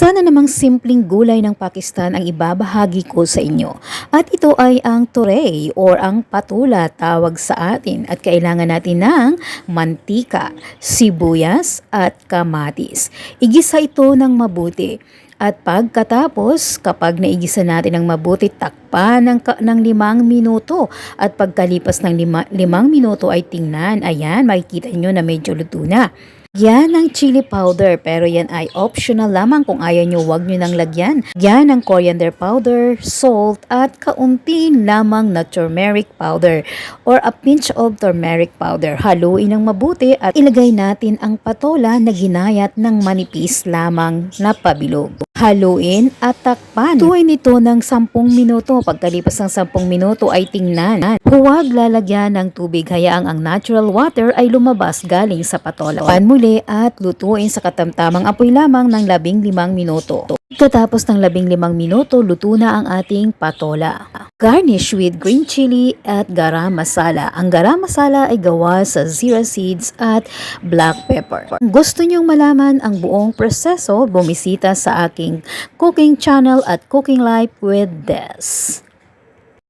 Isa na namang simpleng gulay ng Pakistan ang ibabahagi ko sa inyo. At ito ay ang turey or ang patula tawag sa atin at kailangan natin ng mantika, sibuyas at kamatis. Igisa ito ng mabuti. At pagkatapos, kapag naigisa natin ng mabuti, takpan ng, ng limang minuto. At pagkalipas ng lima, limang minuto ay tingnan. Ayan, makikita nyo na medyo luto na. Yan ang chili powder pero yan ay optional lamang kung ayaw nyo wag nyo nang lagyan. Yan ang coriander powder, salt at kaunti lamang na turmeric powder or a pinch of turmeric powder. Haluin ng mabuti at ilagay natin ang patola na ginayat ng manipis lamang na pabilog. Haluin at takpan. Tuwin ito ng 10 minuto. Pagkalipas ng 10 minuto ay tingnan. Huwag lalagyan ng tubig. Hayaang ang natural water ay lumabas galing sa patola. Pan muli at lutuin sa katamtamang apoy lamang ng 15 minuto. Pagkatapos ng 15 minuto, luto na ang ating patola. Garnish with green chili at garam masala. Ang garam masala ay gawa sa zira seeds at black pepper. Kung gusto nyong malaman ang buong proseso, bumisita sa aking cooking channel at Cooking Life with Des.